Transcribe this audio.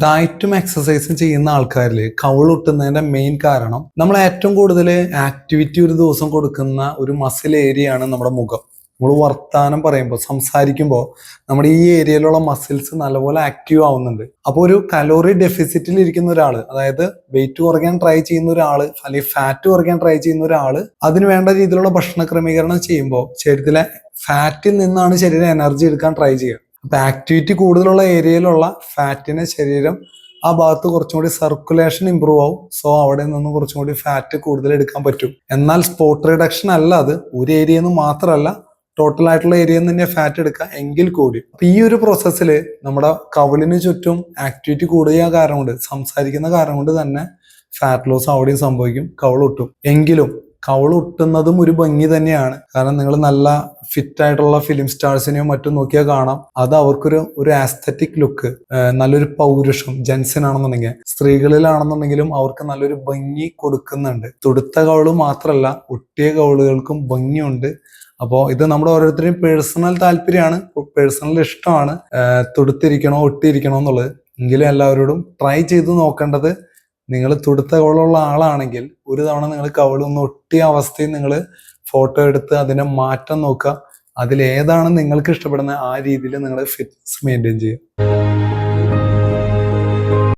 ഡയറ്റും എക്സസൈസും ചെയ്യുന്ന ആൾക്കാരിൽ കവിളൊട്ടുന്നതിന്റെ മെയിൻ കാരണം നമ്മൾ ഏറ്റവും കൂടുതൽ ആക്ടിവിറ്റി ഒരു ദിവസം കൊടുക്കുന്ന ഒരു മസിൽ ഏരിയ ആണ് നമ്മുടെ മുഖം. നമ്മൾ വർത്താനം പറയുമ്പോൾ സംസാരിക്കുമ്പോൾ നമ്മുടെ ഈ ഏരിയയിലുള്ള മസിൽസ് നല്ലപോലെ ആക്റ്റീവ് ആവുന്നുണ്ട്. അപ്പോൾ ഒരു കലോറി ഡെഫിസിറ്റിൽ ഇരിക്കുന്ന ഒരാൾ അതായത് വെയിറ്റ് കുറയ്ക്കാൻ ട്രൈ ചെയ്യുന്ന ഒരാൾ അല്ലെങ്കിൽ ഫാറ്റ് കുറയ്ക്കാൻ ട്രൈ ചെയ്യുന്ന ഒരാൾ അതിന് വേണ്ട രീതിയിലുള്ള ഭക്ഷണ ക്രമീകരണം ചെയ്യുമ്പോൾ ശരീരത്തിലെ ഫാറ്റിൽ നിന്നാണ് ശരീരം എനർജി എടുക്കാൻ ട്രൈ ചെയ്യുക. അപ്പൊ ആക്ടിവിറ്റി കൂടുതലുള്ള ഏരിയയിലുള്ള ഫാറ്റിനെ ശരീരം ആ ഭാഗത്ത് കുറച്ചും കൂടി സർക്കുലേഷൻ ഇമ്പ്രൂവ് ആവും. സോ അവിടെ നിന്ന് കുറച്ചും കൂടി ഫാറ്റ് കൂടുതൽ എടുക്കാൻ പറ്റും. എന്നാൽ സ്പോട്ട് റിഡക്ഷൻ അല്ല അത്. ഒരു ഏരിയയിൽ നിന്ന് മാത്രമല്ല ടോട്ടൽ ആയിട്ടുള്ള ഏരിയയിൽ നിന്ന് തന്നെ ഫാറ്റ് എടുക്കുക എങ്കിൽ കൂടി. അപ്പൊ ഈ ഒരു പ്രോസസ്സിൽ നമ്മുടെ കവളിന് ചുറ്റും ആക്ടിവിറ്റി കൂടുക കാരണം കൊണ്ട് സംസാരിക്കുന്ന കാരണം കൊണ്ട് തന്നെ ഫാറ്റ് ലോസ് അവിടെയും സംഭവിക്കും കവളൊട്ടും. എങ്കിലും കവിളൊട്ടുന്നതും ഒരു ഭംഗി തന്നെയാണ്. കാരണം നിങ്ങൾ നല്ല ഫിറ്റ് ആയിട്ടുള്ള ഫിലിം സ്റ്റാർസിനെയോ മറ്റും നോക്കിയാൽ കാണാം. അത് അവർക്കൊരു ഒരു ആസ്തറ്റിക് ലുക്ക് നല്ലൊരു പൗരുഷം ജെൻസിനാണെന്നുണ്ടെങ്കിൽ. സ്ത്രീകളിലാണെന്നുണ്ടെങ്കിലും അവർക്ക് നല്ലൊരു ഭംഗി കൊടുക്കുന്നുണ്ട്. തുടുത്ത കവൾ മാത്രമല്ല ഒട്ടിയ കവളുകൾക്കും ഭംഗിയുണ്ട്. അപ്പോൾ ഇത് നമ്മുടെ ഓരോരുത്തരുടെയും പേഴ്സണൽ താല്പര്യമാണ് പേഴ്സണൽ ഇഷ്ടമാണ് തുടുത്തിരിക്കണോ ഒട്ടിയിരിക്കണോ എന്നുള്ളത്. എങ്കിലും എല്ലാവരോടും ട്രൈ ചെയ്ത് നോക്കേണ്ടത് നിങ്ങൾ തുടുത്ത കവളുള്ള ആളാണെങ്കിൽ ഒരു തവണ നിങ്ങൾ കവളൊന്ന് ഒട്ടിയ അവസ്ഥയിൽ നിങ്ങൾ ഫോട്ടോ എടുത്ത് അതിനെ മാറ്റം നോക്കുക. അതിലേതാണ് നിങ്ങൾക്ക് ഇഷ്ടപ്പെടുന്ന ആ രീതിയിൽ നിങ്ങൾ ഫിറ്റ്നസ് മെയിന്റെയിൻ ചെയ്യുക.